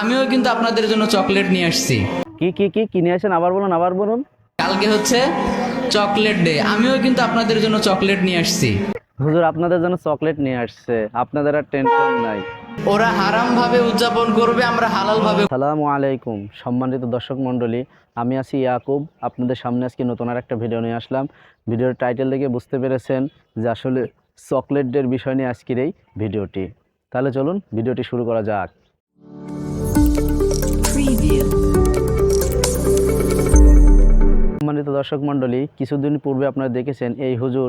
আমিও কিন্তু আপনাদের জন্য চকলেট নিয়ে আসছি। কি কি কি কিনে আসেন? আবার বলুন আবার বলুন। কালকে হচ্ছে চকলেট ডে আমিও কিন্তু আপনাদের জন্য চকলেট নিয়ে আসছি। হুজুর আপনাদের জন্য চকলেট নিয়ে আসছে। আপনাদের আর টেনশন নাই। ওরা হারাম ভাবে উদযাপন করবে আমরা হালাল ভাবে সালামু আলাইকুম সম্মানিত দর্শক মণ্ডলী। আমি আছি ইয়াকুব। আপনাদের সামনে আজকে নতুন আর একটা ভিডিও নিয়ে আসলাম। ভিডিওর টাইটেল দেখে বুঝতে পেরেছেন যে আসলে চকলেটের বিষয় নিয়ে আজকের এই ভিডিওটি তাহলে চলুন ভিডিওটি শুরু করা যাক। সম্মানিত দর্শক মণ্ডলী, কিছুদিন পূর্বে আপনারা দেখেছেন এই হুজুর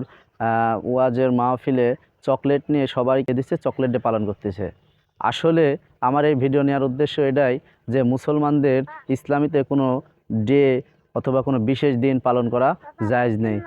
ওয়াজের মাহফিলে চকলেট নিয়ে সবাইকে দিচ্ছে চকলেট ডে পালন করতেছে। আসলে আমার এই ভিডিও নেওয়ার উদ্দেশ্য এটাই যে মুসলমানদের ইসলামীতে কোনো ডে অথবা কোনো বিশেষ দিন পালন করা জায়েজ নেই।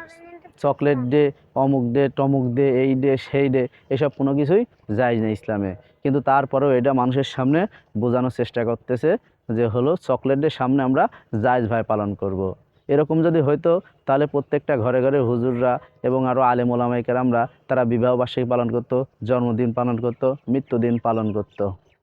চকলেট ডে, অমুক ডে টমুক ডে, এই ডে, সেই ডে, এসব কোনো কিছুই জায়েজ নেই ইসলামে। কিন্তু তারপরেও এটা মানুষের সামনে বোঝানোর চেষ্টা করতেছে যে হলো চকলেট ডে সামনে আমরা জায়েজ ভাই পালন করব। এরকম যদি হইতো তাহলে প্রত্যেকটা ঘরে ঘরে হুজুররা এবং আরও আলেম ওলামাইকেরামরা তারা বিবাহবার্ষিকী পালন করত জন্মদিন পালন করত মৃত্যুদিন পালন করত।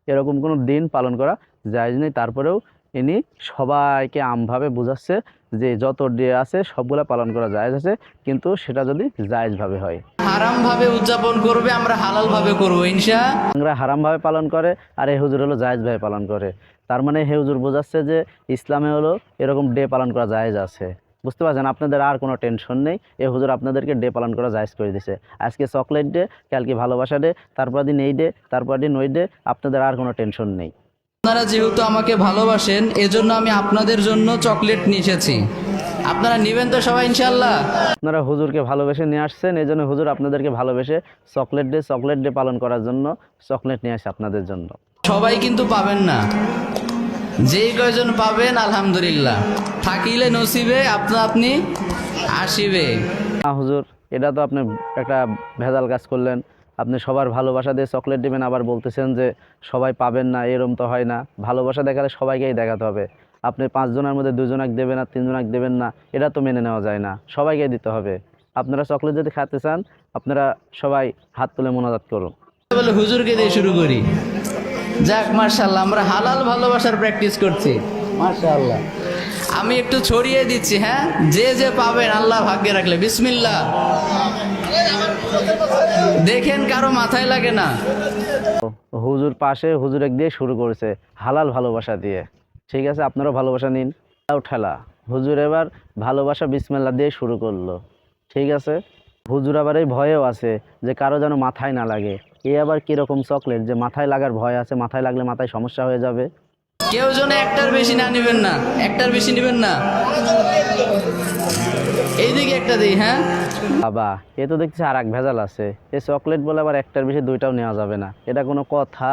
এরকম কোনো দিন পালন করা জায়েজ নেই। তারপরেও ইনি সবাইকে আমভাবে বোঝাচ্ছে যে যত ডে আছে সবগুলা পালন করা জায়েজ আছে কিন্তু সেটা যদি জায়েজভাবে হয়। হারাম ভাবে উদযাপন করবে আমরা হালাল ভাবে করব ইনশা। আমরা হারামভাবে পালন করে আর এই হুজুর হলো জায়েজভাবে পালন করে। তার মানে হে হুজুর বোঝাচ্ছে যে ইসলামে হলো এরকম ডে পালন করা জায়েজ আছে। বুঝতে পারছেন? আপনাদের আর কোনো টেনশন নেই। এ হুজুর আপনাদেরকে ডে পালন করা জায়েজ করে দিছে আজকে চকলেট ডে কালকে ভালোবাসা ডে তারপর দিন এই ডে তারপর দিন ওই ডে আপনাদের আর কোনো টেনশন নেই। আপনারা যেহেতু আমাকে ভালোবাসেন এজন্য আমি আপনাদের জন্য চকলেট নিয়ে এসেছি। আপনারা নেবেন তো সবাই ইনশাল্লাহ আপনারা হুজুরকে ভালোবেসে নিয়ে আসছেন এই জন্য হুজুর আপনাদেরকে ভালোবেসে চকলেট ডে চকলেট ডে পালন করার জন্য চকলেট নিয়ে আসে আপনাদের জন্য। সবাই কিন্তু পাবেন না। যেই কয়জন পাবেন আলহামদুলিল্লাহ। থাকিলে নসিবে আপনা আপনি আসিবে। হুজুর এটা তো আপনি একটা ভেজাল কাজ করলেন। আপনি সবার ভালোবাসা দিয়ে চকলেট দেবেন আবার বলতেছেন যে সবাই পাবেন না এরম তো হয় না। ভালোবাসা দেখালে সবাইকেই দেখাতে হবে। আপনি পাঁচজনের মধ্যে দুজনাক দেবেন আর তিনজনাক দেবেন না এটা তো মেনে নেওয়া যায় না। সবাইকে দিতে হবে। আপনারা চকলেট যদি খেতে চান আপনারা সবাই হাত তুলে মোনাজাত করুন। হুজুরকে দিয়ে শুরু করি। যাক মার্শাল্লাহ আমরা হালাল ভালোবাসার প্র্যাকটিস করছি। মার্শাল্লাহ আমি একটু ছড়িয়ে দিচ্ছি হ্যাঁ? যে যে পাবেন আল্লাহ ভাগ্যে রাখলে। বিসমিল্লা দেখেন কারও মাথায় লাগে না। হুজুর পাশে হুজুর এক দিয়ে শুরু করেছে হালাল ভালোবাসা দিয়ে। ঠিক আছে আপনারাও ভালোবাসা নিন। তাও ঠেলা। হুজুর এবার ভালোবাসা বিসমিল্লা দিয়ে শুরু করল। ঠিক আছে? হুজুর আবার এই ভয়েও আছে যে কারও যেন মাথায় না লাগে। এ আবার কীরকম চকলেট যে মাথায় লাগার ভয় আছে মাথায় লাগলে মাথায় সমস্যা হয়ে যাবে। কেউ যেন একটার বেশি না নেবেন না একটার বেশি নেবেন না। এইদিকে একটা দিই হ্যাঁ? বাবা এ তো দেখছি আর এক ভেজাল আছে। এ চকলেট বলে আবার একটার বেশি দুইটাও নেওয়া যাবে না। এটা কোনো কথা।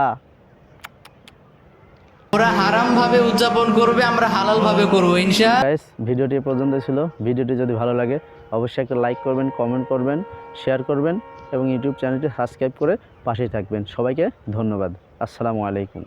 ওরা হারাম ভাবে উদযাপন করবে আমরা হালাল ভাবে করব ইনশা। গাইস ভিডিওটি পর্যন্ত ছিল। ভিডিওটি যদি ভালো লাগে অবশ্যই একটা লাইক করবেন কমেন্ট করবেন শেয়ার করবেন এবং ইউটিউব চ্যানেলটি সাবস্ক্রাইব করে পাশেই থাকবেন। সবাইকে ধন্যবাদ। আসসালামু আলাইকুম।